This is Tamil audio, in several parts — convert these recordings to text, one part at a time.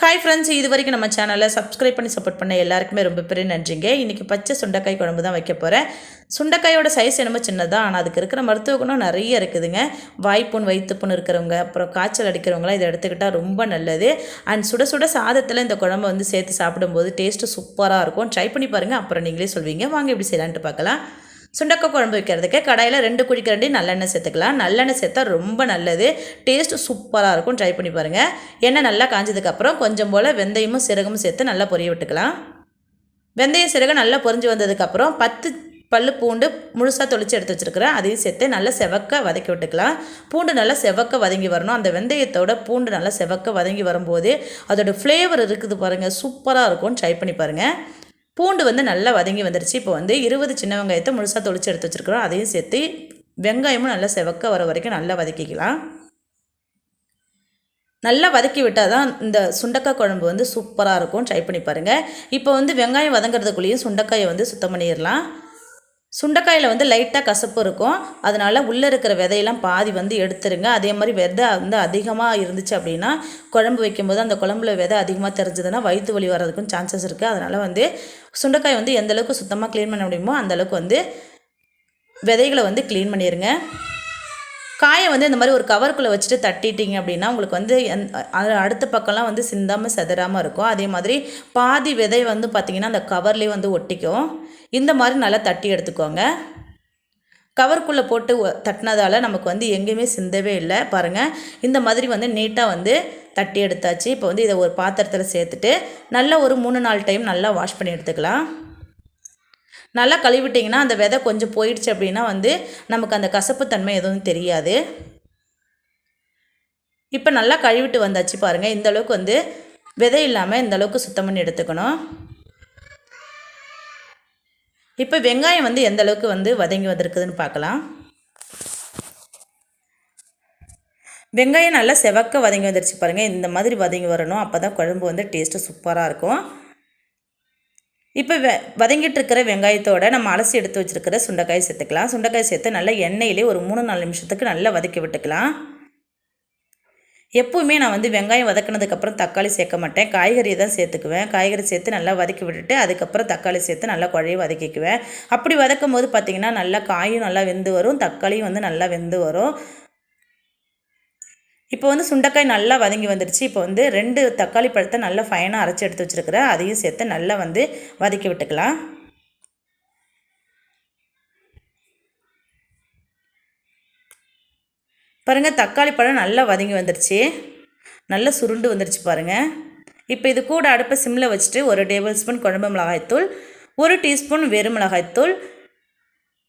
ஹாய் ஃப்ரெண்ட்ஸ் இது வரைக்கும் நம்ம சேனலை சப்ஸ்கிரைப் பண்ணி சப்போர்ட் பண்ண எல்லாருக்குமே ரொம்ப பெரிய நன்றிங்க. இன்றைக்கி பச்சை சுண்டைக்காய் குழம்பு தான் வைக்க போகிறேன் சுண்டைக்காயோட சைஸ் என்னமோ சின்னதாக ஆனால் அதுக்கு இருக்கிற மருத்துவ குணம் நிறைய இருக்குதுங்க. வாய்ப்புண் வயிற்றுப்புண் இருக்கிறவங்க அப்புறம் காய்ச்சல் அடிக்கிறவங்களாம் இதை எடுத்துக்கிட்டால் ரொம்ப நல்லது. அண்ட் சுட சுட சாதத்தில் இந்த குழம்பு வந்து சேர்த்து சாப்பிடும்போது டேஸ்ட்டு சூப்பராக இருக்கும். ட்ரை பண்ணி பாருங்கள் அப்புறம் நீங்களே சொல்வீங்க. வாங்க எப்படி செய்யலான்ட்டு பார்க்கலாம். சுண்டக்காய் குழம்பு வைக்கிறதுக்கு கடாயில் ரெண்டு குழிக்கரண்டி நல்லெண்ணெய் சேர்த்துக்கலாம். நல்லெண்ணெய் சேர்த்தா ரொம்ப நல்லது. டேஸ்ட்டு சூப்பராக இருக்கும். ட்ரை பண்ணி பாருங்கள் எண்ணெய் நல்லா காஞ்சதுக்கப்புறம் கொஞ்சம் போல் வெந்தயமும் சிறகமும் சேர்த்து நல்லா பொரிய விட்டுக்கலாம். வெந்தயம் சிறகு நல்லா பொரிஞ்சு வந்ததுக்கப்புறம் பத்து பல்லு பூண்டு முழுசாக தொளிச்சு எடுத்து வச்சுருக்கிறேன். அதையும் சேர்த்து நல்லா செவக்க வதக்கி விட்டுக்கலாம். பூண்டு நல்லா செவக்க வதங்கி வரணும். அந்த வெந்தயத்தோட பூண்டு நல்லா செவக்க வதங்கி வரும்போது அதோடய ஃப்ளேவர் இருக்குது பாருங்கள் சூப்பராக இருக்கும். ட்ரை பண்ணி பாருங்கள் பூண்டு வந்து நல்லா வதங்கி வந்துருச்சு. இப்போ வந்து இருபது சின்ன வெங்காயத்தை முழுசாக தொளிச்சு எடுத்து வச்சுருக்குறோம். அதையும் சேர்த்து வெங்காயமும் நல்லா செவக்க வர வரைக்கும் நல்லா வதக்கிக்கலாம். நல்லா வதக்கி விட்டால் தான் இந்த சுண்டக்காய் குழம்பு வந்து சூப்பராக இருக்கும். ட்ரை பண்ணி பாருங்கள் இப்போ வந்து வெங்காயம் வதங்குறதுக்குள்ளேயும் சுண்டக்காயை வந்து சுத்தம் பண்ணிடலாம். சுண்டைக்காயில் வந்து லைட்டாக கசப்பு இருக்கும். அதனால் உள்ளே இருக்கிற விதையெல்லாம் பாதி வந்து எடுத்துருங்க. அதே மாதிரி விதை வந்து அதிகமாக இருந்துச்சு அப்படின்னா குழம்பு வைக்கும்போது அந்த குழம்புல விதை அதிகமாக தெரிஞ்சதுன்னா வயிற்று வலி வர்றதுக்கும் சான்சஸ் இருக்குது அதனால் வந்து சுண்டைக்காய் வந்து எந்த அளவுக்கு சுத்தமாக க்ளீன் பண்ண முடியுமோ அந்தளவுக்கு வந்து விதைகளை வந்து க்ளீன் பண்ணிடுங்க காயை வந்து இந்த மாதிரி ஒரு கவருக்குள்ளே வச்சுட்டு தட்டிட்டீங்க அப்படின்னா உங்களுக்கு வந்து அடுத்த பக்கம்லாம் வந்து சிந்தாமல் செதறாமல் இருக்கும். அதே மாதிரி பாதி விதை வந்து பார்த்திங்கன்னா அந்த கவர்லேயே வந்து ஒட்டிக்கும். இந்த மாதிரி நல்லா தட்டி எடுத்துக்கோங்க. கவருக்குள்ளே போட்டு தட்டினதால் நமக்கு வந்து எங்கேயுமே சிந்தவே இல்லை. பாருங்கள் இந்த மாதிரி வந்து நீட்டாக வந்து தட்டி எடுத்தாச்சு. இப்போ வந்து இதை ஒரு பாத்திரத்தில் சேர்த்துட்டு நல்லா ஒரு மூணு நாலு டைம் நல்லா வாஷ் பண்ணி எடுத்துக்கலாம். நல்லா கழுவிட்டிங்கன்னா அந்த விதை கொஞ்சம் போயிடுச்சு அப்படின்னா வந்து நமக்கு அந்த கசப்பு தன்மை எதுவும் தெரியாது. இப்போ நல்லா கழுவிட்டு வந்தாச்சு பாருங்கள் இந்தளவுக்கு வந்து விதை இல்லாமல் இந்தளவுக்கு சுத்தம் பண்ணி எடுத்துக்கணும். இப்போ வெங்காயம் வந்து எந்த அளவுக்கு வந்து வதங்கி வந்திருக்குதுன்னு பார்க்கலாம். வெங்காயம் நல்லா செவக்க வதங்கி வந்துருச்சு பாருங்கள் இந்த மாதிரி வதங்கி வரணும். அப்போ தான் குழம்பு வந்து டேஸ்ட்டு சூப்பராக இருக்கும். இப்போ வெ வதங்கிட்டு இருக்கிற வெங்காயத்தோடு நம்ம அலசி எடுத்து வச்சுருக்கிற சுண்டைக்காய் சேர்த்துக்கலாம். சுண்டைக்காய் சேர்த்து நல்லா எண்ணெயிலே ஒரு மூணு நாலு நிமிஷத்துக்கு நல்லா வதக்கி விட்டுக்கலாம். எப்போவுமே நான் வந்து வெங்காயம் வதக்கினதுக்கப்புறம் தக்காளி சேர்க்க மாட்டேன். காய்கறியை தான் சேர்த்துக்குவேன். காய்கறி சேர்த்து நல்லா வதக்கி விட்டுட்டு அதுக்கப்புறம் தக்காளி சேர்த்து நல்லா குழைய வதக்கிக்குவேன். அப்படி வதக்கும் போது பார்த்திங்கன்னா நல்லா காயும் நல்லா வெந்து வரும். தக்காளியும் வந்து நல்லா வெந்து வரும். இப்போ வந்து சுண்டைக்காய் நல்லா வதங்கி வந்துடுச்சு. இப்போ வந்து ரெண்டு தக்காளி பழத்தை நல்லா ஃபைனாக அரைச்சி எடுத்து வச்சுருக்கிறேன் அதையும் சேர்த்து நல்லா வந்து வதக்கி விட்டுக்கலாம். பாருங்கள் தக்காளி பழம் நல்லா வதங்கி வந்துடுச்சு. நல்லா சுருண்டு வந்துருச்சு பாருங்கள் இப்போ இது கூட அடுப்பை சிம்மில் வச்சுட்டு ஒரு டேபிள் ஸ்பூன் குழம்பு மிளகாய்த்தூள் ஒரு டீஸ்பூன் வெறும் மிளகாய்த்தூள்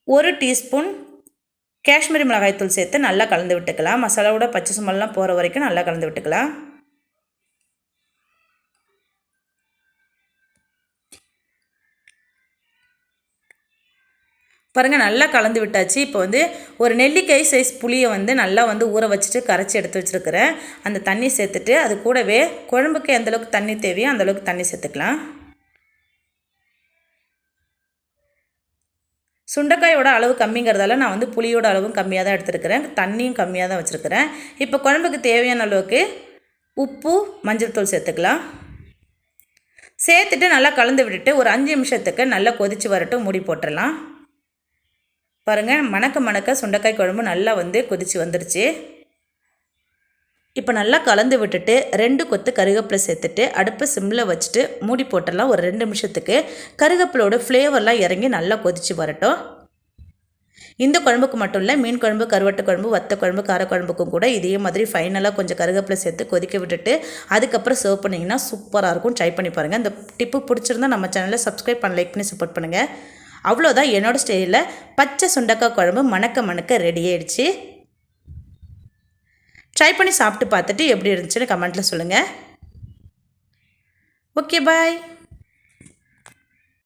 ஒரு டீஸ்பூன் காஷ்மீரி மிளகாய்த்தூள் சேர்த்து நல்லா கலந்து விட்டுக்கலாம். மசாலாவோட பச்சை சுமல்லாம் போகிற வரைக்கும் நல்லா கலந்து விட்டுக்கலாம். பாருங்கள் நல்லா கலந்து விட்டாச்சு. இப்போ வந்து ஒரு நெல்லிக்காய் சைஸ் புளியை வந்து நல்லா வந்து ஊற வச்சுட்டு கரைச்சி எடுத்து வச்சுருக்கிறேன். அந்த தண்ணி சேர்த்துட்டு அது கூடவே குழம்புக்கு எந்தளவுக்கு தண்ணி தேவையோ அந்தளவுக்கு தண்ணி சேர்த்துக்கலாம். சுண்டைக்காயோட அளவு கம்மிங்கிறதால நான் வந்து புளியோட அளவும் கம்மியாக தான் எடுத்துருக்கிறேன். தண்ணியும் கம்மியாக தான் வச்சுருக்கிறேன். இப்போ குழம்புக்கு தேவையான அளவுக்கு உப்பு மஞ்சள் தூள் சேர்த்துக்கலாம். சேர்த்துட்டு நல்லா கலந்து விட்டுட்டு ஒரு அஞ்சு நிமிஷத்துக்கு நல்லா கொதித்து வரட்டும் மூடி போட்டுடலாம் பாருங்கள் மணக்க மணக்க சுண்டைக்காய் குழம்பு நல்லா வந்து கொதித்து வந்துருச்சு. இப்போ நல்லா கலந்து விட்டுட்டு ரெண்டு கொத்து கருகப்பிலை சேர்த்துட்டு அடுப்பை சிம்மில் வச்சுட்டு மூடி போட்டெல்லாம் ஒரு ரெண்டு நிமிஷத்துக்கு. கருகப்பிலோட ஃப்ளேவர்லாம் இறங்கி நல்லா கொதித்து வரட்டும். இந்த குழம்புக்கு மட்டும் இல்லை மீன் குழம்பு கருவட்டை குழம்பு வத்த குழம்பு காரக்குழம்புக்கும் கூட இதே மாதிரி ஃபைனலாக கொஞ்சம் கருகப்பிலை சேர்த்து கொதிக்க விட்டுட்டு அதுக்கப்புறம் சர்வ் பண்ணிங்கன்னா சூப்பராக இருக்கும். ட்ரை பண்ணி பாருங்கள் இந்த டிப்பு பிடிச்சிருந்தா நம்ம சேனலை சப்ஸ்கிரைப் பண்ண லைக் பண்ணி சப்போர்ட் பண்ணுங்கள் அவ்வளோதான் என்னோடய ஸ்டைலில் பச்சை சுண்டக்காய் குழம்பு மணக்க மணக்க ரெடி ஆயிடுச்சு. ட்ரை பண்ணி சாப்பிட்டு பார்த்துட்டு எப்படி இருந்துச்சுன்னு கமெண்ட்டில் சொல்லுங்கள் ஓகே பாய்